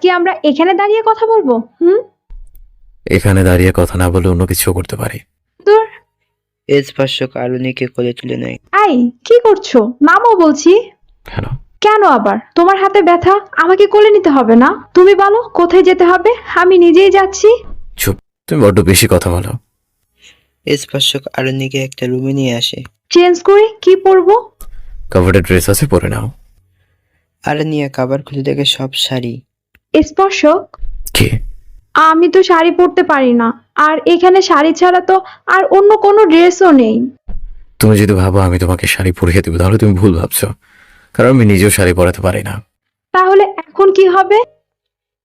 কি আমরা এখানে দাঁড়িয়ে কথা বলব হুম? এখানে দাঁড়িয়ে কথা না বলে অন্য কিছু করতে পারি। দূর স্পর্শক আরুনিকে কোলে তুলে নেয়। আই কি করছ? নামও বলছি। কেন? কেন আবার? তোমার হাতে ব্যথা আমাকে কোলে নিতে হবে না? তুমি বলো কোথায় যেতে হবে? আমি নিজেই যাচ্ছি। চুপ তুমি বড্ড বেশি কথা বলো। স্পর্শক আরুনিকে একটা রুমে নিয়ে আসে। চেঞ্জ করে কি পরবো? কাভার্ডের ড্রেস আছে পরে নাও। আরুনিয়া কাবার খুলে দেখে সব শাড়ি। স্পর্শক? কে? আমি তো শাড়ি পরতে পারি না। আর এখানে শাড়ি ছাড়া তো আর অন্য কোনো ড্রেসও নেই। তুমি যদি ভাবো আমি তোমাকে শাড়ি পরিয়ে দেবো তাহলে তুমি ভুল ভাবছ। কারণ আমি নিজেও শাড়ি পরাতে পারি না। তাহলে এখন কি হবে?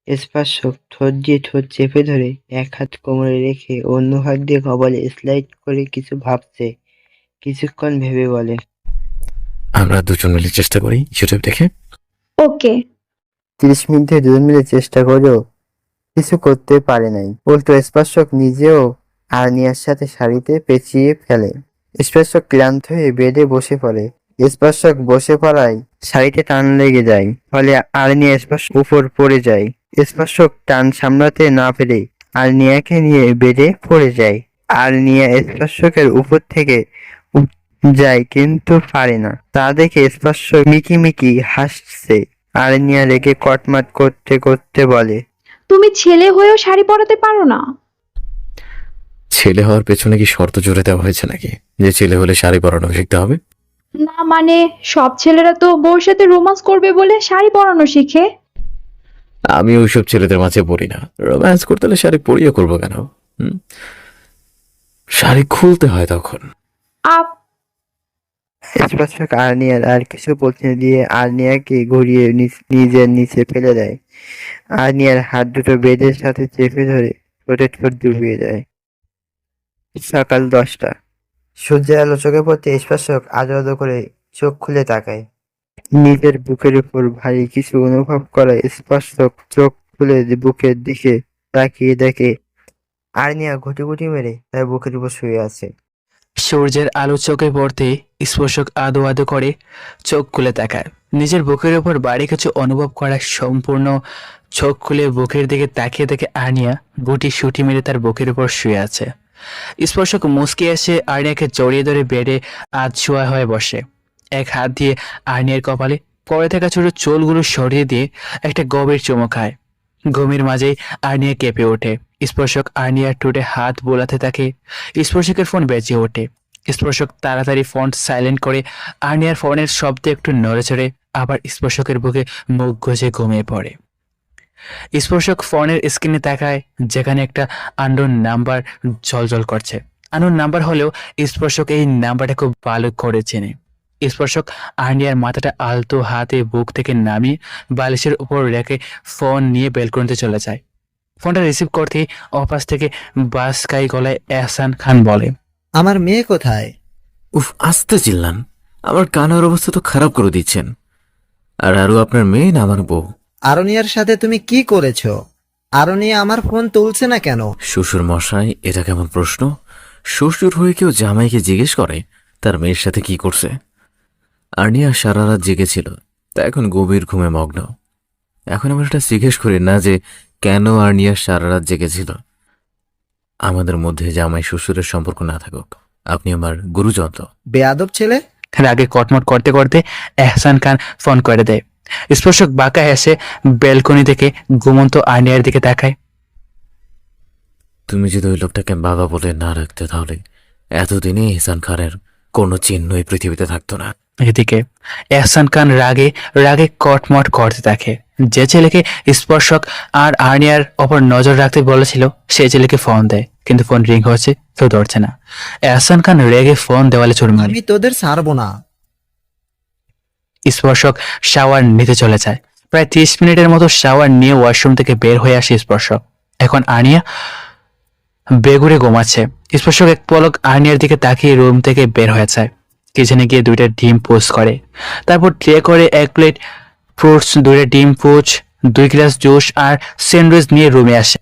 স্পর্শক ঠোঁট দিয়ে ঠোঁট চেপে ধরে এক হাত কোমরে রেখে অন্য হাত দিয়ে কপালে স্লাইড করে কিছু ভাবছে। কিছুক্ষণ ভেবে বলে আমরা দুজন মিলে চেষ্টা করি ইউটিউব দেখে। ওকে। তিরিশ মিনিটে দুজন মিলে চেষ্টা করেও কিছু করতে পারে নাই। উল্টো স্পর্শক নিজেও আর্নিয়ার সাথে শাড়িতে পেঁচিয়ে ফেলে। স্পর্শক ক্লান্ত হয়ে বেডে বসে পড়ে। স্পর্শক বসে পড়ায় শাড়িতে টান লেগে যায়, ফলে আর্নিয়া স্পর্শক উপর পড়ে যায়। স্পর্শক টান সামলাতে না পেরে আর্নিয়াকে নিয়ে বেডে পড়ে যায়। আর্নিয়া স্পর্শকের উপর থেকে যায় কিন্তু পারে না। তা দেখে স্পর্শক মিকি মিকি হাসছে। আর্নিয়া রেগে কটমাট করতে করতে বলে তুমি ছেলে হয়েও শাড়ি পরাতে পারো না। ছেলে হওয়ার পেছনে কি শর্ত জুড়ে দেওয়া হয়েছে নাকি? যে ছেলে হলে শাড়ি পরানো শিখতে হবে? না মানে সব ছেলেরা তো বউর সাথে রোমান্স করবে বলে শাড়ি পরানো শিখে। আমি ওইসব ছেলেদের মাঝে পড়ি না। রোম্যান্স করতে হলে শাড়ি পরিয়ে করব কেন? হুম? শাড়ি খুলতে হয় তখন। আপ স্পর্শক আর্নিয়ার আর কিছু বলতে দিয়ে আর্নিয়াকে ঘুরিয়ে নিজের নিচে ফেলে দেয়। আর্নিয়ার হাত দুটো বেদের সাথে চেপে ধরে ঠোঁটে ঠোঁট ডুবিয়ে দেয়। সকাল দশটা। সূর্যের আলো চোখে পড়তে স্পর্শক আদো আদো করে চোখ খুলে তাকায়। নিজের বুকের উপর ভারী কিছু অনুভব করা স্পর্শক চোখ খুলে বুকের দিকে তাকিয়ে দেখে, আর্নিয়া ঘুটি ঘুটি মেরে তার বুকের উপর শুয়ে আছে। সূর্যের আলো চোখে পড়তে স্পর্শক আদো আদো করে চোখ খুলে তাকায়। নিজের বুকের উপর বাড়ি কিছু অনুভব করা সম্পূর্ণ চোখ খুলে বুকের দিকে তাকিয়ে দেখে আর্নিয়া গুটি সুটি মেরে তার বুকের উপর শুয়ে আছে। স্পর্শক মুসকে এসে আর্নিয়াকে জড়িয়ে ধরে বেডে আধ শোয়া হয়ে বসে। এক হাত দিয়ে আর্নিয়ার কপালে পরে থাকা ছোট চুলগুলো সরিয়ে দিয়ে একটা গভীর চুমো খায়। ঘুমের মাঝেই আর্নিয়া কেঁপে ওঠে। স্পর্শক আর্নিয়ার ঠোঁটে হাত বোলাতে থাকে। স্পর্শকের ফোন বেঁচে ওঠে। স্পর্শক তাড়াতাড়ি ফোন সাইলেন্ট করে আর্নিয়ার ফোনের শব্দে একটু নড়ে চড়ে আবার স্পর্শকের বুকে মুখ গুজে ঘুমিয়ে পড়ে। স্পর্শক ফোনের স্ক্রিনে তাকায়, যেখানে একটা আন্ডোন নাম্বার জলজল করছে। আননোন নাম্বার হলেও স্পর্শক এই নাম্বারটা খুব ভালো করে চেনে। স্পর্শক আর্নিয়ার মাথাটা আলতো হাতে বুক থেকে নামিয়ে বালিশের উপর রেখে ফোন নিয়ে বেলকনিতে চলে যায়। ফোনটা রিসিভ করতেই অপাস থেকে বাসকাই গলায় এহসান খান বলে আমার মেয়ে কোথায়? উফ আস্তে চিল্লান। আমার কানের অবস্থা তো খারাপ করে দিচ্ছেন। আর আরও আপনার মেয়ে না আমার বউ? আরনিয়ার সাথে তুমি কি করেছ? আরনিয়া আমার ফোন তুলছে না কেন? শ্বশুর মশাই এটা কেমন প্রশ্ন? শ্বশুর হয়ে কেউ জামাইকে জিজ্ঞেস করে তার মেয়ের সাথে কি করছে? আর্নিয়া সারা রাত জেগেছিল তা এখন গভীর ঘুমে মগ্ন। এখন আমার এটা জিজ্ঞেস করি না যে কেন আর্নিয়া সারা রাত জেগেছিল। আমাদের মধ্যে জামাই শ্বশুরের সম্পর্ক না থাকুক আপনি আমার গুরুজন তো বেয়াদব ছেলে? রাগে কটমট করতে করতে এহসান খান ফোন করে দেয়। স্পর্শক বাঁকা এসে বেলকনি থেকে ঘুমন্ত আর্নিয়ার দিকে তাকায়। তুমি যদি ওই লোকটাকে বাবা বলে না রাখতে তাহলে এতদিনে এহসান খানের কোনো চিহ্নই পৃথিবীতে থাকতো না। এদিকে এহসান খান রাগে রাগে কটমট করতে থাকে। যে ছেলেকে স্পর্শক আর আর্নিয়ার ওপর নজর রাখতে বলেছিল সে ছেলেকে ফোন দেয় কিন্তু ফোন রিং হচ্ছে কেউ ধরছে না। এহসান খান রেগে ফোন দেওয়ালে চুর মারে। আমি তোদের ছাড়বো না। স্পর্শক শাওয়ার নিতে চলে যায়। প্রায় ত্রিশ মিনিটের মতো শাওয়ার নিয়ে ওয়াশরুম থেকে বের হয়ে আসে স্পর্শক। এখন আনিয়া বেগুড়ে ঘুমাচ্ছে। স্পর্শক এক পলক আর্নিয়ার দিকে তাকিয়ে রুম থেকে বের হয়ে যায়। কিচেনে গিয়ে দুইটা ডিম পোস্ট করে। তারপর ট্রে করে এক প্লেট ফ্রুটস দুইটা ডিম পোচ দুই গ্লাস জুস আর স্যান্ডউইচ নিয়ে রুমে আসে।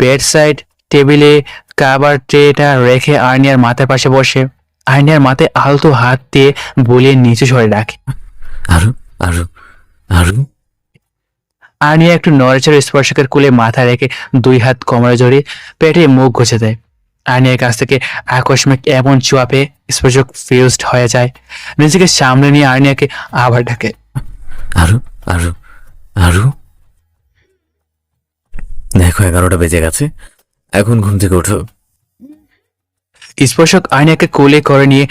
বেড সাইড টেবিলে কাবার ট্রেটা রেখে আর্নিয়ার মাথার পাশে বসে। আর্নিয়ার মাথায় আলতো হাত দিয়ে বলিয়ে নিচে সরে রাখে আরও আরও আরও। আর্নিয়া একটু নড়েচড়ে স্পর্শকের কুলে মাথা রেখে দুই হাত কোমরে জড়িয়ে পেটে মুখ ঘষে দেয়। আর্নিয়ার কাছ থেকে আকস্মিক এমন চুয়া পেয়ে স্পর্শক ফিউজড হয়ে যায়। নিজেকে সামনে নিয়ে আর্নিয়াকে আবার ডাকে। আরু আরু আরু? দেখো এগারোটা বেজে গেছে। এখন ঘুম থেকে ওঠো। স্পর্শক আর্নিয়াকে কোলে করে নিয়ে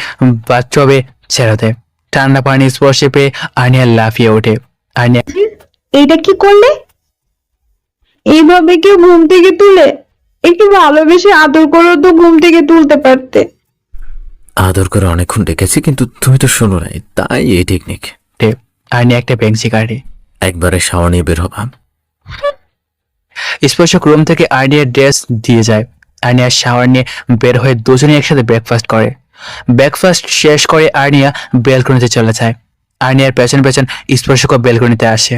বাথটবে ছেড়ে দেয় ঠান্ডা পানি স্পর্শে পেয়ে আর্নিয়া লাফিয়ে ওঠে। আর্নিয়া এইটা কি করলে? এইভাবে কেউ ঘুম থেকে তুলে একটু ভালোবেসে আদর করেও তো ঘুম থেকে তুলতে পারতে। আদর করে অনেকক্ষণ ডেকেছি কিন্তু তুমি তো শোনো নাই তাই এই টেকনিক আর্নিয়া একটা বেঞ্চি কাটে একবারে শাওয়া নিয়ে বের হবা। স্পর্শক রুম থেকে আর্নিয়ার ড্রেস দিয়ে যায়। আর্নিয়ার শাওয়ার নিয়ে বের হয়ে দুজনে একসাথে ব্রেকফাস্ট করে। ব্রেকফাস্ট শেষ করে আর্নিয়া ব্যালকনিতে চলে যায়। আর্নিয়ার পেছন পেছন স্পর্শকও ব্যালকনিতে আসে।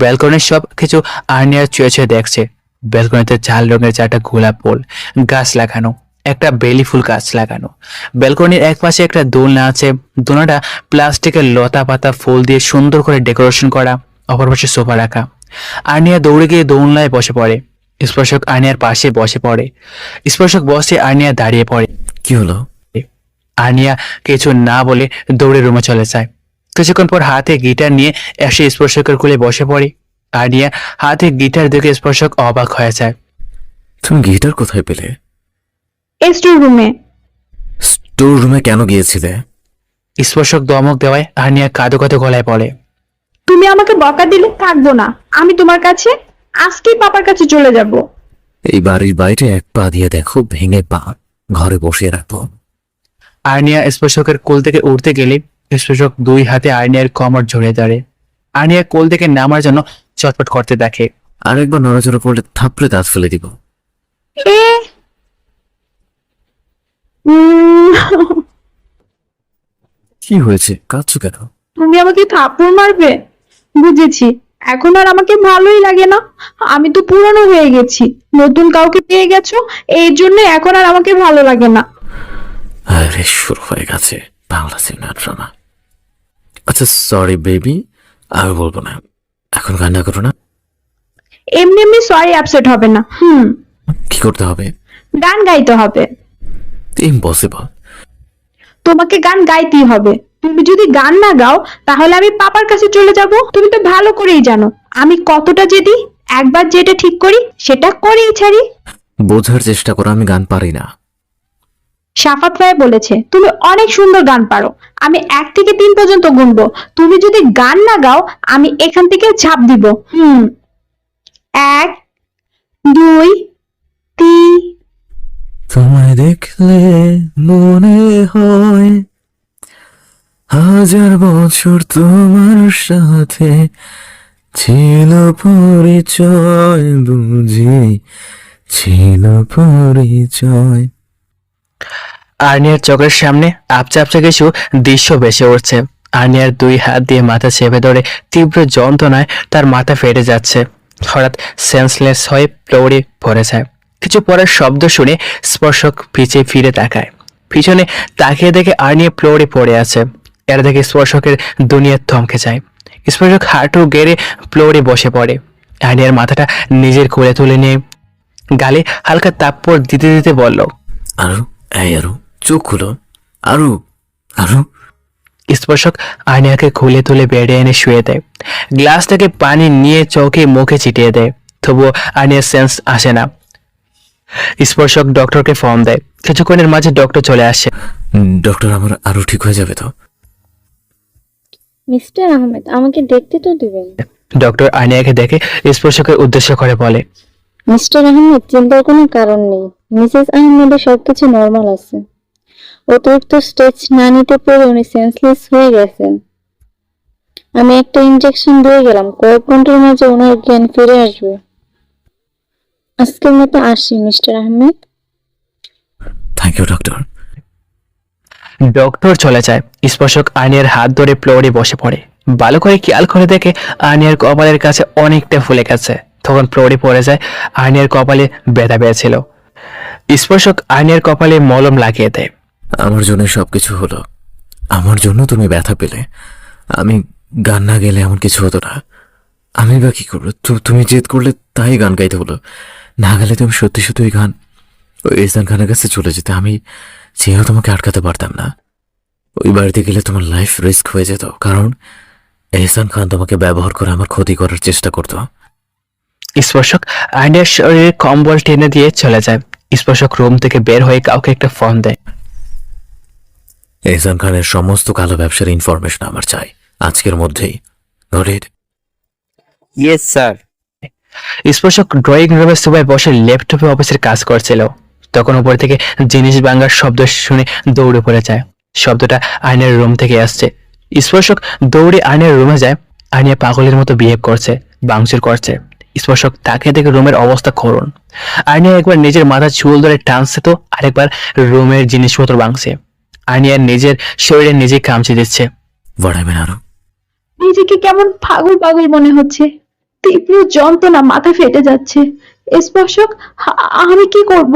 ব্যালকনির সব কিছু আর্নিয়ার চুয়ে চুয়ে দেখছে। ব্যালকনিতে চাল রঙের চারটা গোলাপ ফুল গাছ লাগানো একটা বেলি ফুল গাছ লাগানো। ব্যালকনির এক পাশে একটা দোলনা আছে দোলনাটা প্লাস্টিকের লতা পাতা ফুল দিয়ে সুন্দর করে ডেকোরেশন করা অপর পাশে সোফা রাখা। আর্নিয়া দৌড়ে গিয়ে দোলনায় বসে পড়ে স্পর্শক আর্নিয়ার পাশে বসে পড়ে স্পর্শক বসে আর্নিয়া দাঁড়িয়ে পড়ে। কি হলো? আর্নিয়া কিছু না বলে দৌড়ে রুমে চলে যায়। কিছুক্ষণ পর হাতে গিটার নিয়ে এসে স্পর্শকের কোলে বসে পড়ে। আর্নিয়া হাতে গিটার দেখে স্পর্শক অবাক হয়ে যায়। তুমি গিটার কোথায় পেলে? স্টোর রুমে। স্টোর রুমে কেন গিয়েছিলে? স্পর্শক দমক দেওয়ায় আর্নিয়া কাঁদো কাঁদো গলায় পড়ে তুমি আমাকে বকা দিলে থাকব না। আমি তোমার কাছে আজকেই পাপার কাছে চলে যাব। এই বাড়ির বাইরে এক পা দিয়ে দেখো ভেঙে পা ঘরে বসিয়ে রাখো। আর্নিয়া স্পর্শকের কোল থেকে উঠতে গেলে স্পর্শক দুই হাতে আর্নিয়ার কমর ঝরে ধরে। আর্নিয়া কোল থেকে নামার জন্য চটপট করতে দেখে। আর আরেকবার নড়াচড়া করলে থাপড়ে দাঁত ফেলে দিব। কি হয়েছে? কাঁদছো কেন? তুমি আমাকে থাপ্পড় মারবে? বুঝেছি। এখন আর আমাকে ভালোই লাগে না। আমি তো পুরনো হয়ে গেছি। নতুন কাউকে পেয়ে গেছো এই জন্য এখন আর আমাকে ভালো লাগে না। আরে শুরু হয়ে গেছে। Bangla cinema drama. আচ্ছা সরি বেবি আর বলব না। এখন কান্না করো না। এমনি এমনি সরি আপসেট হবে না। হুম। কি করতে হবে? গান গাইতে হবে। ইম্পসিবল তোমাকে গান গাইতেই হবে। তুমি যদি গান না গাও তাহলে আমি পাপার কাছে চলে যাব। তুমি তো ভালো করেই জানো। আমি কতটা জেদি একবার যেটা ঠিক করি সেটা করেই ছাড়ি। বোঝার চেষ্টা করো আমি গান পারি না। সাফাত ভাই বলেছে, তুমি অনেক সুন্দর গান পারো। আমি এক থেকে তিন পর্যন্ত গুনবো। তুমি যদি গান না গাও, আমি এখান থেকে ঝাঁপ দিব। হুম। এক, দুই, তিন। তোমায় দেখলে মনে হয় হাজার বছর তোমার সাথে ছিল পরিচয়, বুঝি ছিল পরিচয়। আর্নিয়ার চোখের সামনে আপচা আপচা কিছু দৃশ্য ভেসে উঠছে। আর্নিয়ার দুই হাত দিয়ে মাথা চেপে ধরে তীব্র যন্ত্রণায় তার মাথা ফেটে যাচ্ছে। হঠাৎ সেন্সলেস হয়ে ফ্লোরে পড়ে যায় কিছু পরের শব্দ শুনে স্পর্শক পিছে ফিরে তাকায়। পিছনে তাকিয়ে দেখে আর্নিয়া ফ্লোরে পড়ে আছে। এর দেখে স্পর্শকের দুনিয়া থমকে যায়। স্পর্শক হাঁটু গেড়ে ফ্লোরে বসে পড়ে। আর্নিয়ার মাথাটা নিজের কোলে তুলে নিয়ে গালে হালকা তাপ্পর দিতে দিতে বলল, আরু এই আরু চোখ খুলো। আরু আরু। স্পর্শক আর্নিয়াকে খুলে তুলে বেডে এনে শুয়ে দেয়। গ্লাস থেকে পানি নিয়ে চোখে মুখে ছিটিয়ে দেয়। তবুও আর্নিয়ার সেন্স আসে না। স্পর্শক ডক্টরকে ফর্ম দেয়। কিছুক্ষণের মাঝে ডক্টর চলে আসে। ডক্টর আমার আরও ঠিক হয়ে যাবে তো? মিস্টার আহমেদ আমাকে দেখতে তো দিবেন। ডক্টর আর্নিয়াকে দেখে স্পর্শকের উদ্দেশ্য করে বলে মিস্টার আহমেদ চিন্তার কোনো কারণ নেই। মিসেস আহমেদের সবকিছু নর্মাল আছে। অতিরিক্ত স্টেজ না নিতে পেরে উনি সেন্সলেস হয়ে গেছেন। আমি একটা ইনজেকশন দিয়ে গেলাম। কয়েক ঘণ্টার মাঝে ওনার জ্ঞান ফিরে আসবে। আজকের মতো আসি mister Ahmed. Thank you doctor doctor চলে যায়। স্পর্শক আর্নিয়ার হাত ধরে ফ্লোরে বসে পড়ে। ভালো করে খেয়াল করে দেখে আর্নিয়ার কপালের কাছে অনেকটা ফুলে গেছে। তখন ফ্লোরে পড়ে যায় আর্নিয়ার কপালে ব্যথা পেয়েছিল। স্পর্শক আর্নিয়ার কপালে মলম লাগিয়ে দেয়। আমার জন্য সবকিছু হলো। আমার জন্য তুমি ব্যথা পেলে। আমি গান না গেলে এমন কিছু হতো না। আমি বা কি করব? তুমি জেদ করলে তাই গান গাইতে হলো। না গেলে তুমি সত্যি সত্যি ওই গান, ওই ইহসান খানের কাছে চলে যেতে। আমি চেয়েও তোমাকে আটকাতে পারতাম না। ওই বাড়িতে গেলে তোমার লাইফ রিস্ক হয়ে যেত। কারণ এহসান খান তোমাকে ব্যবহার করে আমার ক্ষতি করার চেষ্টা করতো। স্পর্শক আর্নিয়ার শরীরে কম্বল টেনে দিয়ে চলে যায়। স্পর্শক রুম থেকে বের হয়ে কাউকে একটা ফোন দেয়। এহসান খানের সমস্ত কালো ব্যবসার ইনফরমেশন আমার চাই। আজকের মধ্যেই। গরিড ইয়েস স্যার স্পর্শক ড্রয়িং রুমের সবাই বসে ল্যাপটপে অফিসের কাজ করছিল। তখন উপর থেকে জিনিস ভাঙার শব্দ শুনে দৌড়ে পড়ে যায়। শব্দটা আয়নের রুম থেকে আসছে। স্পর্শক দৌড়ে আয়নের রুমে যায়। আয়নিয়া পাগলের মতো বিহেভ করছে বাংচুর করছে। স্পর্শক তাকে দেখে রুমের অবস্থা করুন। আর্নিয়া একবার নিজের মাথা চুল ধরে টানছে তো আরেকবার রুমের জিনিসপত্র ভাঙছে। আর্নিয়া নিজের শরীরে নিজে কামচে দিচ্ছে। বাড়াবেন আরও নিজেকে কেমন পাগল পাগল মনে হচ্ছে। তীব্র যন্ত্রণা মাথা ফেটে যাচ্ছে। স্পর্শক আমি কি করব?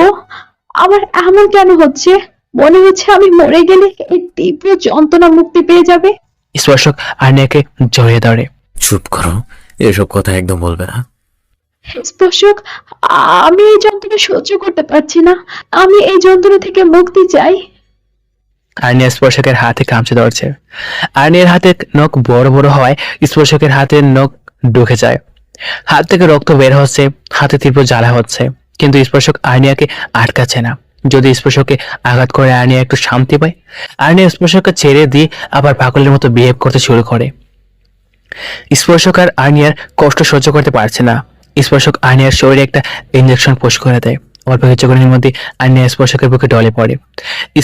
আমার এমন কেন হচ্ছে? মনে হচ্ছে আমি মরে গেলে এই তীব্র যন্ত্রণা মুক্তি পেয়ে যাবে। স্পর্শক আর্নিয়াকে জড়িয়ে ধরে। চুপ করো এসব কথা একদম বলবে না। স্পর্শক, আমি এই যন্ত্রণা সহ্য করতে পারছি না। আমি এই যন্ত্রণা থেকে মুক্তি চাই। আর্নিয়া স্পর্শকের হাতে কামচে ধরছে। আর্নিয়ার হাতে নখ বড় বড় হওয়ায় স্পর্শকের হাতের নখ ঢুকে যায়। হাত থেকে রক্ত বের হচ্ছে, হাতে তীব্র জ্বালা হচ্ছে। কিন্তু স্পর্শক আর্নিয়াকে আটকাচ্ছে না। যদি স্পর্শকে আঘাত করে আর্নিয়া একটু শান্তি পায় আর্নিয়া স্পর্শকে ছেড়ে দিয়ে আবার পাগলের মতো বিহেভ করতে শুরু করে। স্পর্শক আর আর্নিয়ার কষ্ট সহ্য করতে পারছে না। স্পর্শক আর্নিয়ার শরীরে একটা ইঞ্জেকশন পুশ করে দেয়। অল্প কিছুক্ষণের মধ্যে আর্নিয়া স্পর্শকের বুকে ডলে পড়ে।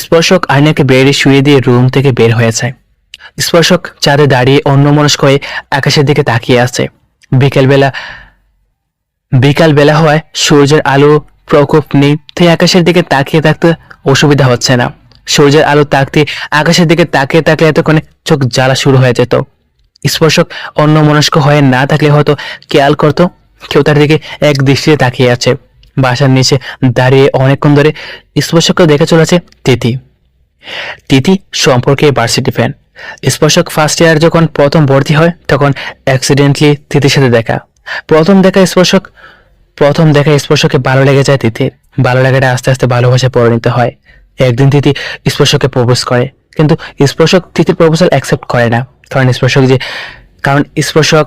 স্পর্শক আয়নাকে বেড়ে শুয়ে দিয়ে রুম থেকে বের হয়ে যায়। স্পর্শক চাঁদে দাঁড়িয়ে অন্য মনস্ক হয়ে আকাশের দিকে তাকিয়ে আছে। বিকেলবেলা বিকাল বেলা হওয়ায় সূর্যের আলো প্রকোপ নেই, তাই আকাশের দিকে তাকিয়ে থাকতে অসুবিধা হচ্ছে না। সূর্যের আলো তাকতে আকাশের দিকে তাকিয়ে থাকলে এতক্ষণে চোখ জ্বালা শুরু হয়ে যেত। স্পর্শক অন্য মনস্ক হয়ে না থাকলে হয়তো খেয়াল করতো কেউ তার দিকে এক দৃষ্টিতে তাকিয়ে আছে। বাসার নিচে দাঁড়িয়ে অনেকক্ষণ ধরে স্পর্শককে দেখে চলেছে তিথি। তিথি সম্পর্কে varsity fan Sparshak first year যখন প্রথম ভর্তি হয়, তখন অ্যাক্সিডেন্টলি তিথির সাথে দেখা। প্রথম দেখা স্পর্শক, প্রথম দেখা স্পর্শকে ভালো লেগে যায় তিথির। ভালো লাগাটা আস্তে আস্তে ভালোবাসায় পরিণত হয়। একদিন তিথি স্পর্শকে প্রপোজ করে। কিন্তু স্পর্শক তিথির প্রপোজাল অ্যাকসেপ্ট করে না। কারণ স্পর্শক যে, কারণ স্পর্শক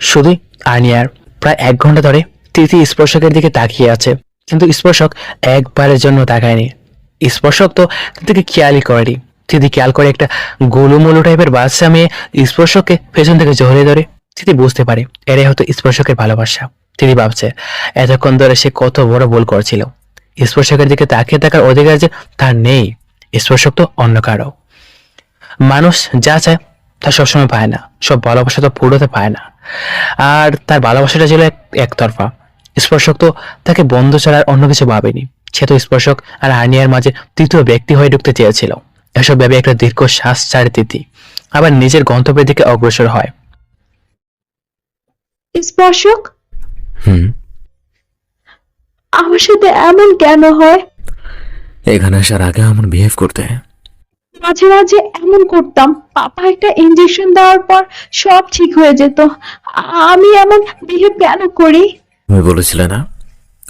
শুধুই আর্নিয়ার প্রায় এক ঘণ্টা ধরে তিথি স্পর্শকের দিকে তাকিয়ে আছে। কিন্তু স্পর্শক একবারের জন্য তাকায়নি। স্পর্শক তো তিথিকে খেয়ালই করেনি। তিথি খেয়াল করে একটা গোলুমোলু টাইপের বাচ্চা মেয়ে স্পর্শককে পেছন থেকে জড়িয়ে ধরে তিথি বুঝতে পারে, এরাই হয়তো স্পর্শকের ভালোবাসা। তিথি ভাবছে, এতক্ষণ ধরে সে কত বড় ভুল করছিল। স্পর্শকের দিকে তাকিয়ে থাকার অধিকার যে তার নেই। স্পর্শক তো অন্য কারও। মানুষ যা চায় তা সবসময় পায় না। সব ভালোবাসা তো পুরোতে পায় না। আর তার ভালোবাসাটা ছিল একতরফা। স্পর্শক তো তাকে বন্ধ ছাড়া আর অন্য কিছু ভাবেনি। সে তো স্পর্শক আর আর্নিয়ার মাঝে তৃতীয় ব্যক্তি হয়ে ঢুকতে চেয়েছিল। এসব ভেবে একটা দীর্ঘ শ্বাস ছাড়ে তিথি আবার নিজের গন্তব্যের দিকে অগ্রসর হয়। স্পর্শক? হুম? আমার সাথে এমন কেন হয়? এখানে আসার আগে আমার বিহেভ করতে। মাঝে মাঝে এমন করতাম পাপা একটা ইঞ্জেকশন দেওয়ার পর সব ঠিক হয়ে যেত। আমি এমন বিহেভ কেন করি? তুমি বলেছিলে না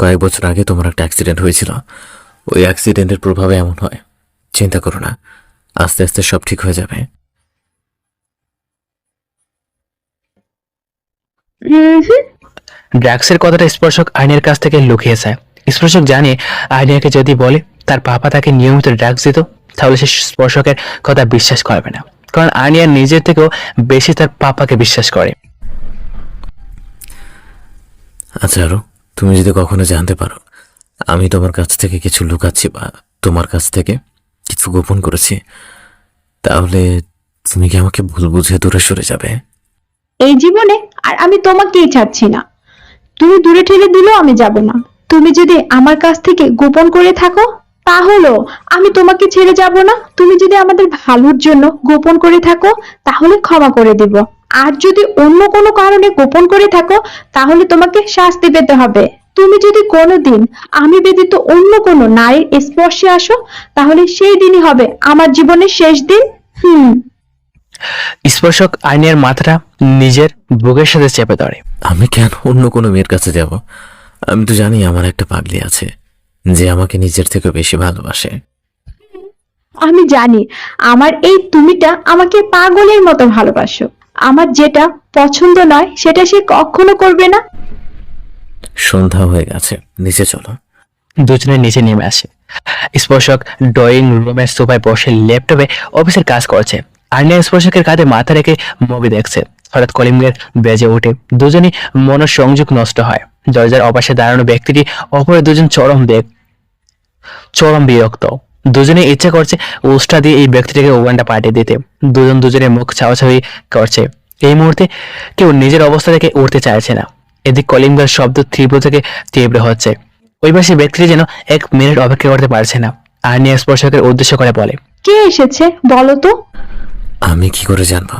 কয়েক বছর আগে তোমার একটা অ্যাক্সিডেন্ট হয়েছিল। ওই অ্যাক্সিডেন্টের প্রভাবে এমন হয়। চিন্তা করো না আস্তে আস্তে সব ঠিক হয়ে যাবে। ড্রাগসের কথাটা স্পর্শক আইনের কাছ থেকে লুকিয়ে যায় স্পর্শক জানে আইনিয়াকে যদি বলে তার পাপা তাকে নিয়মিত ড্রাগস দিত। তাহলে সে স্পর্শকের কথা বিশ্বাস করবে না। কারণ আনিয়া নিজের থেকেও বেশি তার পাপাকে বিশ্বাস করে। আচ্ছা আরও তুমি যদি কখনো জানতে পারো আমি তোমার কাছ থেকে কিছু লুকাচ্ছি বা তোমার কাছ থেকে কিছু গোপন করেছি তাহলে তুমি কি আমাকে ভুল বুঝে দূরে সরে যাবে? এই জীবনে আর আমি তোমাকেই চাচ্ছি না। তুমি দূরে ঠেলে দিলেও আমি যাব না। তুমি যদি আমার কাছ থেকে গোপন করে থাকো তাহলেও আমি তোমাকে ছেড়ে যাব না। তুমি যদি আমাদের ভালোর জন্য গোপন করে থাকো তাহলে ক্ষমা করে দিব। আর যদি অন্য কোনো কারণে গোপন করে থাকো তাহলে তোমাকে শাস্তি পেতে হবে। তুমি যদি কোনোদিন আমি ব্যতীত অন্য কোনো নারীর স্পর্শে আসো তাহলে সেই দিনই হবে আমার জীবনের শেষ দিন। হুম। স্পর্শক আইনের মাথাটা নিজের বুকের সাথে চেপে ধরে। আমি কেন অন্য কোনো মেয়ের কাছে যাব? আমি তো জানি আমার একটা পাগলি আছে। যে আমাকে নিজের থেকে বেশি ভালোবাসে। আমি জানি আমার এই তুমিটা আমাকে পাগলের মতো ভালোবাসো। আমার যেটা পছন্দ নয় সেটা সে কখনো করবে না। সন্ধ্যা হয়ে গেছে নিচে চলো। দুজনে নিচে নেমে আসে। স্পর্শক ড্রয়িং রুমের সোফায় বসে ল্যাপটপে অফিসের কাজ করছে। আর্নিয়া স্পর্শকের কাঁধে মাথা রেখে মুভি দেখছে। হঠাৎ কলিংয়ের বেজে ওঠে। দুজনই মনোসংযোগ নষ্ট হয়। দরজার অপাশে দাঁড়ানো ব্যক্তিটি অপরে দুজন চরম বেগ চরম বিরক্ত। দুজনে ইচ্ছা করছে উষ্টা দিয়ে এই ব্যক্তিটিকে ওভেনটা পাঠিয়ে দিতে। দুজন দুজনের মুখ ছাওয়াছাওয়ি করছে। এই মুহূর্তে কেউ নিজের অবস্থা থেকে উঠতে চাইছে না। এদিক কলিং বেল শব্দ তীব্র থেকে তীব্র হচ্ছে। ওই পাশে ব্যক্তিটি যেন এক মিনিট অপেক্ষা করতে পারছে না আর্নিয়া স্পর্শকের উদ্দেশ্য করে বলে কে এসেছে বলো তো? আমি কি করে জানব?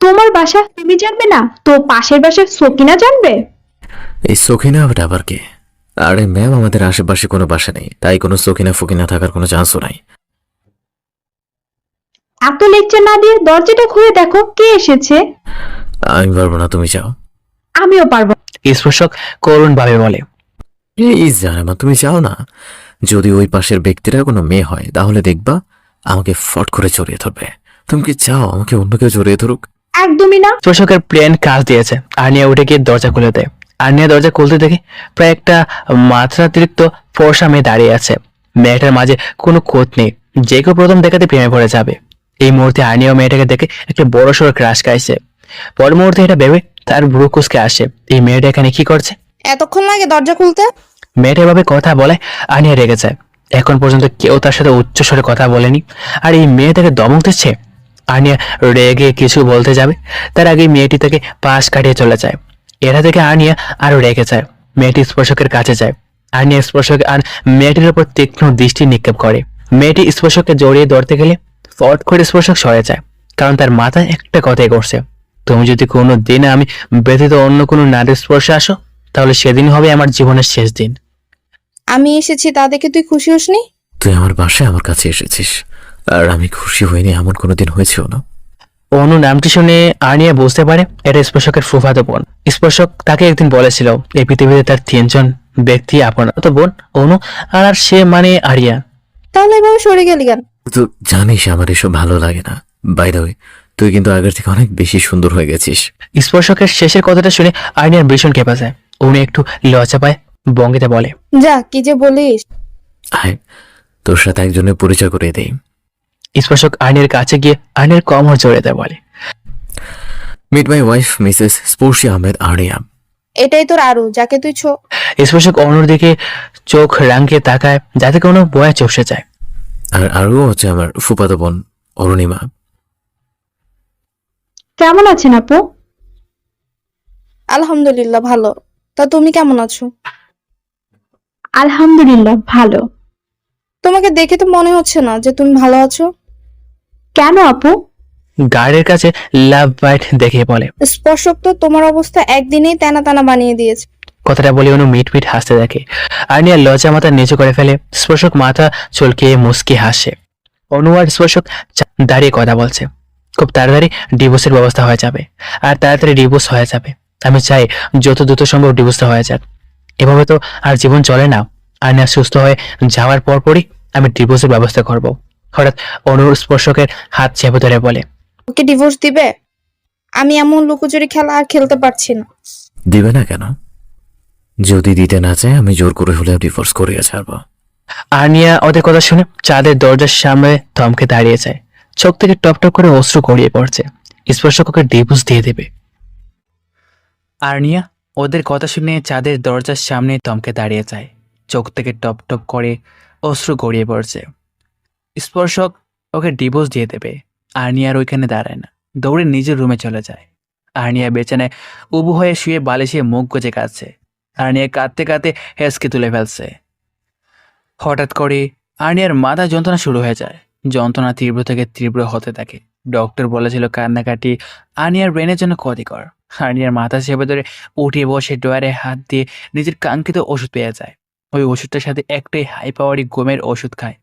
তোমার বাসা তুমি জানবে না? তো পাশের বাসা সকিনা জানবে? এই সখিনা কে? আরে ম্যাম আমাদের আশেপাশে কোনো বাসা নেই। তাই কোনো সখিনা ফকিনা থাকার কোনো চান্সও নাই। এত লেকচার না দিয়ে দরজাটা খুলে দেখো কে এসেছে? আমি পারব না তুমি যাও। আমিও পারব। স্পর্শক করুণ ভাবে বলে। এই জানেমা তুমি যাও না। যদি ওই পাশের ব্যক্তিরা কোনো মেয়ে হয় তাহলে দেখবা আমাকে ফট করে জড়িয়ে ধরবে। তুমি কি চাও আমাকে অন্য কেউ জড়িয়ে ধরুক? একদমই না। স্পর্শকের প্লেন কাজ দিয়েছে। আর্নিয়া উঠে গিয়ে দরজা খুলে দেয়। আর্নিয়া দরজা খুলতে দেখে প্রায় একটা মাত্রাতিরিক্ত ফর্সা মেয়ে দাঁড়িয়ে আছে। মেয়েটার মাঝে কোনো কোত নেই যে কেউ প্রথম দেখাতে প্রেমে পড়ে যাবে। এই মুহূর্তে আর্নিয়া মেয়েটাকে দেখে একটা বড় সড়ো ক্রাশ খাইছে। পর মুহূর্তে এটা ভেবে তার ভ্রু কুসকে আসে এই মেয়েটা এখানে কি করছে? এতক্ষণ লাগে দরজা খুলতে? মেয়েটা এভাবে কথা বলে আনিয়া রেগে যায়। এখন পর্যন্ত কেউ তার সাথে উচ্চ স্বরে কথা বলেনি। আর এই মেয়ে তাকে দমক দিচ্ছে? আনিয়া রেগে কিছু বলতে যাবে তার আগে মেয়েটি তাকে পাশ কাটিয়ে চলে যায়। এরা থেকে আনিয়া আরও রেগে যায় মেয়েটি স্পর্শকের কাছে যায়। আনিয়া স্পর্শক আর মেয়েটির উপর তীক্ষ্ণ দৃষ্টি নিক্ষেপ করে। মেয়েটি স্পর্শককে জড়িয়ে ধরতে গেলে ফট করে স্পর্শক সরে যায় কারণ তার মাথায় একটা কথাই করছে তুমি যদি কোনো দিন আমি ব্যতীত অন্য কোনো নারীর স্পর্শে আসো তাহলে সেদিন হবে আমার জীবনের শেষ দিন। আমি এসেছি তা দেখে তুই খুশি হসনি? তুই আমার বাসায় আমার কাছে এসেছিস আর আমি খুশি হইনি এমন কোনো দিন হয়েছেও না। অনু নামটি শুনে আনিয়া বুঝতে পারে এটা স্পর্শকের ফুফাতো বোন। স্পর্শক তাকে একদিন বলেছিল এই পৃথিবীতে তার তিনজন ব্যক্তি আপন তো বোন অনু আর আর সে মানে আরিয়া তাহলে এভাবে সরে গেলি কেন? তো জানিস আমার এসব ভালো লাগে না। বাই দ্য তুই কিন্তু আগের থেকে অনেক বেশি সুন্দর হয়ে গেছিস। স্পর্শকের শেষের কথাটা শুনে আরিয়ার ভীষণ কেঁপে যায়। অনু একটু লজ্জা পায় বঙ্গিতে বলে যা কি যে বলিস। আয় তোর সাথে একজনের পরিচয় করে দেই। স্পর্শক আইনের কাছে গিয়ে আইনের কমর জড়িয়ে দেয় বলে। Meet my wife Mrs Sparshi Ahmed Aria এটাই তোর আরু যাকে তুই ছো স্পর্শক অনুর দিকে চোখ রাঙিয়ে তাকায় যাতে কোনো বয়া চষে যায়। আর আরও হচ্ছে আমার ফুপাতো বোন অরুণিমা। কেমন আছেন আপু? আলহামদুলিল্লাহ ভালো। তা তুমি কেমন আছো? আলহামদুলিল্লাহ ভালো। তোমাকে দেখে তো মনে হচ্ছে না যে তুমি ভালো আছো। কেন আপু? গার্ডের কাছে লাভ বাইট দেখে বলে। স্পর্শক তো তোমার অবস্থা একদিনেই তেনা তেনা বানিয়ে দিয়েছে। কথাটা বলে অনু মিট মিট হাসতে থাকে। আর্নিয়া লজ্জা মাথা নিচু করে ফেলে স্পর্শক মাথা চুলকিয়ে মুস্কি হাসে। অনু আর স্পর্শক দাঁড়িয়ে কথা বলছে। খুব তাড়াতাড়ি ডিভোর্সের ব্যবস্থা হয়ে যাবে। আর তাড়াতাড়ি ডিভোর্স হয়ে যাবে। আমি চাই যত দ্রুত সম্ভব ডিভোর্সটা হয়ে যাক। এভাবে তো আর জীবন চলে না। আর আর্নিয়া সুস্থ হয়ে যাওয়ার পরপরই আমি ডিভোর্সের ব্যবস্থা করব। হঠাৎ অনুর স্পর্শকের হাত চেপে ধরে বলে ওকে ডিভোর্স দিবে? আমি এমন লুকোচুরি খেলা আর খেলতে পারছি না। দিবে না কেন? যদি দিতে না চায় আমি জোর করে হলেও ডিভোর্স করিয়ে ছাড়বো। আর্নিয়া ওদের কথা শুনে চাঁদের দরজার সামনে থমকে দাঁড়িয়ে যায়। চোখ থেকে টপ টপ করে অশ্রু গড়িয়ে পড়ছে। স্পর্শককে ডিভোর্স দিয়ে দেবে। আর্নিয়া ওদের কথা শুনে চাঁদের দরজার সামনে থমকে দাঁড়িয়ে যায়। চোখ থেকে টপ টপ করে অশ্রু গড়িয়ে পড়ছে। স্পর্শক ওকে ডিভোর্স দিয়ে দেবে। আর্নিয়ার ওইখানে দাঁড়ায় না। দৌড়ে নিজের রুমে চলে যায়। আর্নিয়া বেচানায় উবু হয়ে শুয়ে বালিশে মুখ গজে কাঁদছে। আর্নিয়া কাঁদতে কাঁদতে হেসকে তুলে ফেলছে। হঠাৎ করে আর্নিয়ার মাথা যন্ত্রণা শুরু হয়ে যায়। যন্ত্রণা তীব্র থেকে তীব্র হতে থাকে। ডক্টর বলেছিল কান্নাকাটি আর্নিয়ার ব্রেনের জন্য ক্ষতিকর। আর্নিয়ার মাথা চেপে ধরে উঠে বসে ডয়ারে হাত দিয়ে নিজের কাঙ্ক্ষিত ওষুধ পেয়ে যায়। ওই ওষুধটার সাথে একটাই হাই পাওয়ারি ঘুমের ওষুধ খায়।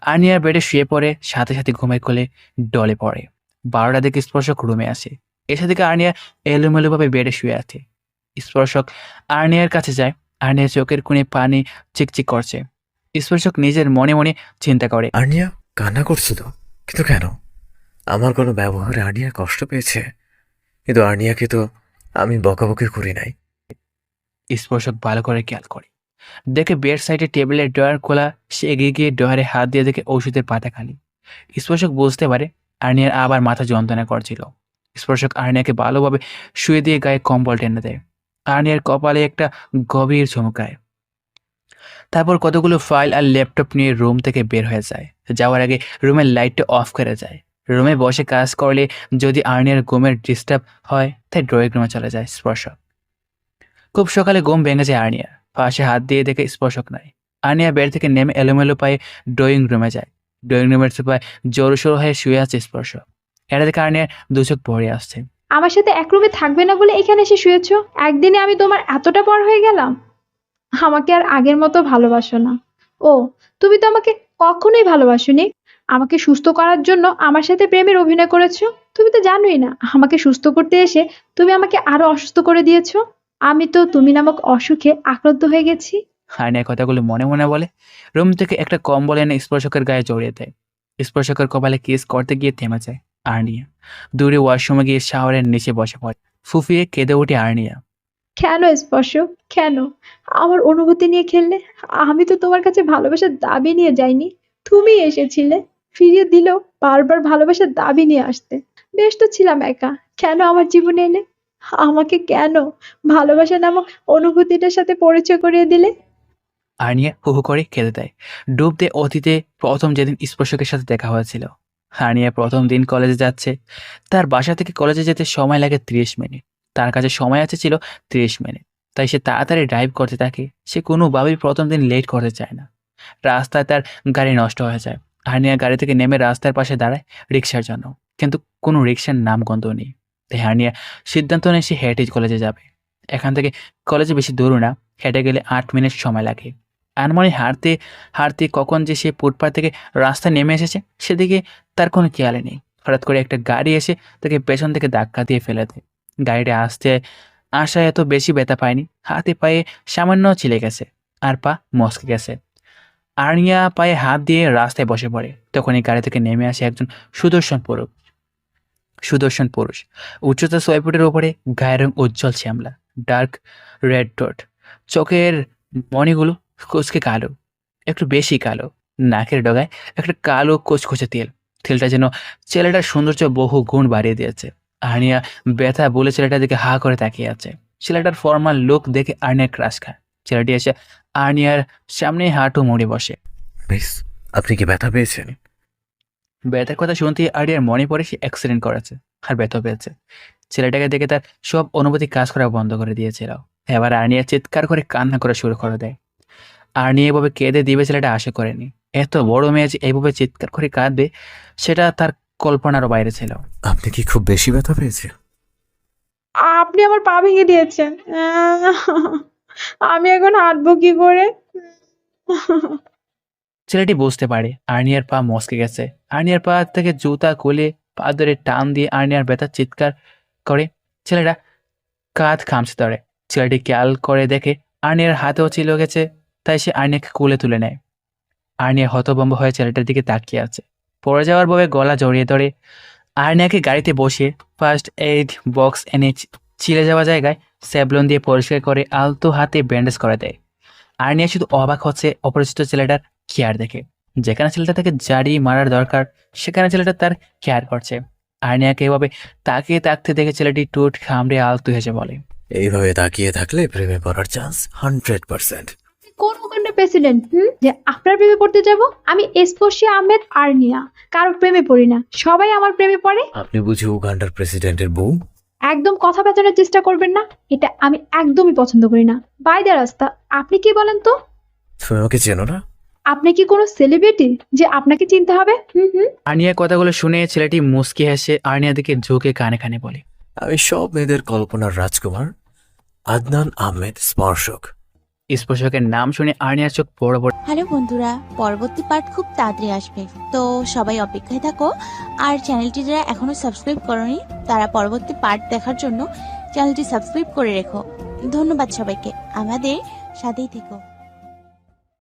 আর্নিয়ার বেডে শুয়ে পড়ে সাথে সাথে ঘুমের কোলে ডলে পড়ে। বারোটা দিকে স্পর্শক রুমে আসে। এসে দিকে আর্নিয়া এলোমেলোভাবে বেডে শুয়ে আছে। স্পর্শক আর্নিয়ার কাছে যায়। আর্নিয়ার চোখের কোণে পানি চিকচিক করছে। স্পর্শক নিজের মনে মনে চিন্তা করে। আর্নিয়া কান্না করছিল কিন্তু কেন? আমার কোনো ব্যবহারে আর্নিয়া কষ্ট পেয়েছে। কিন্তু আর্নিয়াকে তো আমি বকাবকি করি নাই। স্পর্শক ভালো করে খেয়াল করে। দেখে বেড সাইডে টেবিলের ড্রয়ার খোলা, সে এগিয়ে গিয়ে ড্রয়ারে হাত দিয়ে দেখে ওষুধের পাতা খালি। স্পর্শক বুঝতে পারে আর্নিয়ার আবার মাথা যন্ত্রণা করছিল। স্পর্শক আর্নিয়াকে ভালোভাবে শুয়ে দিয়ে গায়ে কম্বল টেনে দেয়। আর্নিয়ার কপালে একটা গভীর চমকায় তারপর কতগুলো ফাইল আর ল্যাপটপ নিয়ে রুম থেকে বের হয়ে যায়। যাওয়ার আগে রুমের লাইটটা অফ করে যায়। রুমে বসে কাজ করলে যদি আর্নিয়ার ঘুমের ডিস্টার্ব হয়, তাই ড্রয়িং রুমে চলে যায় স্পর্শক। খুব সকালে ঘুম ভেঙে যায় আর্নিয়া পাশে হাত দিয়ে দেখে স্পর্শক নাই। আর্নিয়া বেড থেকে নেমে এলোমেলো পায়ে ড্রয়িং রুমে যায়। ড্রয়িং রুমের সোফায় জোর সোর হয়ে শুয়ে আছে স্পর্শ এটা দেখে আর্নিয়ার দু চোখ পড়ে আসছে। আমার সাথে এক রুমে থাকবে না বলে এখানে এসে শুয়েছ? একদিনে আমি তোমার এতটা পর হয়ে গেলাম? আমাকে আর আগের মতো ভালোবাসো না। ও, তুমি তো আমাকে কখনোই ভালোবাসোনি। আমাকে সুস্থ করার জন্য আমার সাথে প্রেমের অভিনয় করেছ? তুমি তো জানোই না, আমাকে সুস্থ করতে এসে তুমি আমাকে আরও অসুস্থ করে দিয়েছ। আমি তো তুমি নামক অসুখে আক্রান্ত হয়ে গেছি। আর্নিয়া কথাগুলো মনে মনে বলে। রুম থেকে একটা কম্বল এনে স্পর্শকের গায়ে জড়িয়ে দেয়। স্পর্শকের কপালে কেস করতে গিয়ে থেমে যায় আর্নিয়া। দূরে ওয়াশরুমে গিয়ে শাওয়ারের নিচে বসে পড়ে। ফুফিয়ে কেঁদে ওঠে আর্নিয়া। কেন স্পর্শ কেন? আমার অনুভূতি নিয়ে খেললে? আমি তো তোমার কাছে ভালোবাসার দাবি নিয়ে যাইনি। তুমি এসেছিলে। ফিরিয়ে দিলেও বারবার ভালোবাসার দাবি নিয়ে আসতে। বেশ তো ছিলাম একা। কেন আমার জীবনে এলে? আমাকে কেন? ভালোবাসা নামক অনুভূতিটার সাথে পরিচয় করিয়ে দিলে? আর্নিয়া হু হু করে কেঁদে দেয়। ডুব দিয়ে অতীতে প্রথম যেদিন স্পর্শকের সাথে দেখা হয়েছিল। আর্নিয়া প্রথম দিন কলেজে যাচ্ছে। তার বাসা থেকে কলেজে যেতে সময় লাগে ত্রিশ মিনিট। তার কাছে সময় আছে ছিল ত্রিশ মিনিট। তাই সে তাড়াতাড়ি ড্রাইভ করতে থাকে। সে কোনোভাবেই প্রথম দিন লেট করতে চায় না। রাস্তায় তার গাড়ি নষ্ট হয়ে যায়। হার্নিয়া গাড়ি থেকে নেমে রাস্তার পাশে দাঁড়ায় রিক্সার জন্য। কিন্তু কোনো রিক্সার নাম গন্ধ নেই। তাই হার্নিয়া সিদ্ধান্ত নেয় সে হেঁটে কলেজে যাবে। এখান থেকে কলেজে বেশি দূর না, হেঁটে গেলে আট মিনিট সময় লাগে। আনমনে হাঁটতে হাঁটতে কখন যে সে ফুটপাথ থেকে রাস্তায় নেমে এসেছে, সেদিকে তার কোনো খেয়ালে নেই। হঠাৎ করে একটা গাড়ি এসে তাকে পেছন থেকে ধাক্কা দিয়ে ফেলে দেয়। গাড়িটা আসতে আশায় এত বেশি ব্যথা পায়নি। হাতে পায়ে সামান্য ছিলে গেছে, আর পা মস্কে গেছে। আর্নিয়া পায়ে হাত দিয়ে রাস্তায় বসে পড়ে। তখন এই গাড়ি থেকে নেমে আসে একজন সুদর্শন পুরুষ। সুদর্শন পুরুষ। উচ্চতা ছয় ফুটের ওপরে গায়ের রং উজ্জ্বল শ্যামলা ডার্ক রেড ডট চোখের মণিগুলো কোচকে কালো, একটু বেশি কালো। নাকের ডগায় একটা কালো কোচকোচে তেল। তেলটা যেন ছেলেটার সৌন্দর্য বহু গুণ বাড়িয়ে দিয়েছে। আর্নিয়া ব্যথা বলে ছেলেটার দিকে হা করে তাকিয়ে আছে। ছেলেটার ফর্মাল লুক দেখে আর্নিয়ার ক্রাশ খায়। ছেলেটি এসে আর্নিয়ার সামনে হাঁটু মুড়ে বসে। আপনি কি ব্যথা পেয়েছেন? ব্যথার কথা শুনতেই আর্নিয়ার মনে পড়ে সে অ্যাক্সিডেন্ট করেছে আর ব্যথা পেয়েছে। ছেলেটাকে দেখে তার সব অনুভূতি কাজ করা বন্ধ করে দিয়েছিল। এবার আর্নিয়া চিৎকার করে কান্না করা শুরু করে দেয়। আর্নিয়া এভাবে কেঁদে দিবে ছেলেটা আশা করেনি। এত বড় মেয়ে যে এইভাবে চিৎকার করে কাঁদবে সেটা তার কল্পনারও বাইরে ছিল। আপনি কি খুব বেশি ব্যথা পেয়েছে আপনি আমার পা ভেঙে দিয়েছেন। আমি এখন হাঁটবো কি করে? ছেলেটি বুঝতে পারে আর্নিয়ার পা মস্কে গেছে। আর্নিয়ার পা থেকে জুতা খুলে পা ধরে টান দিয়ে আর্নিয়ার ব্যথা চিৎকার করে। ছেলেটা কাঁধ খামছে ধরে। ছেলেটি খেয়াল করে দেখে আর্নিয়ার হাতেও ছিল গেছে, তাই সে আর্নিয়াকে কোলে তুলে নেয়। আর্নিয়া হতভম্ব হয়ে ছেলেটার দিকে তাকিয়ে আছে। পড়ে যাওয়ার ভাবে গলা জড়িয়ে ধরে আর্নিয়াকে গাড়িতে বসিয়ে ফার্স্ট এইড বক্স এনে ছিলে যাওয়া জায়গায় স্যাবলন দিয়ে পরিষ্কার করে আলতো হাতে ব্যান্ডেজ করে দেয়। আর্নিয়া শুধু অবাক হচ্ছে, অপরিচিত ছেলেটার কেয়ার দেখে। যেখানে ছেলেটা তাকে জারি মারার দরকার সেখানে ছেলেটা তার কেয়ার করছে। আর্নিয়াকে এভাবে তাকিয়ে তাকতে দেখে ছেলেটি টুট খামড়ে আলতু হেসে বলে। এইভাবে তাকিয়ে থাকলে প্রেমে পড়ার চান্স হান্ড্রেড পার্সেন্ট কোন ওখানটা প্রেসিডেন্ট হুম? যে আপনার প্রেমে পড়তে যাব আমি স্পর্শী আহমেদ আর্নিয়া। কারোর প্রেমে পড়ি না। সবাই আমার প্রেমে পড়ে। আপনি বুঝি উগান্ডার প্রেসিডেন্টের বউ? একদম কথা পেঁচানোর চেষ্টা করবেন না। এটা আমি একদমই পছন্দ করি না। বাই দ্য রাস্তা আপনি কি বলেন তো? তুমি আমাকে চেনো না? আপনি কি কোনো সেলিব্রিটি যে আপনাকে চিনতে হবে? হুম হুম। আর্নিয়ার কথাগুলো শুনে ছেলেটি মুচকি হেসে আর্নিয়ার দিকে ঝুঁকে কানে কানে বলে। আমি সব মেয়েদের কল্পনার রাজকুমার আদনান আহমেদ স্পর্শক। স্পর্শকের নাম শুনে আর্নিয়ার চোখ বড় বড়। হ্যালো বন্ধুরা পরবর্তী পার্ট খুব তাড়াতাড়ি আসবে। তো সবাই অপেক্ষায় থাকো আর চ্যানেলটি যারা এখনও সাবস্ক্রাইব করনি তারা পরবর্তী পার্ট দেখার জন্য চ্যানেলটি সাবস্ক্রাইব করে রেখো। ধন্যবাদ সবাইকে আমাদের সাথেই থেকো।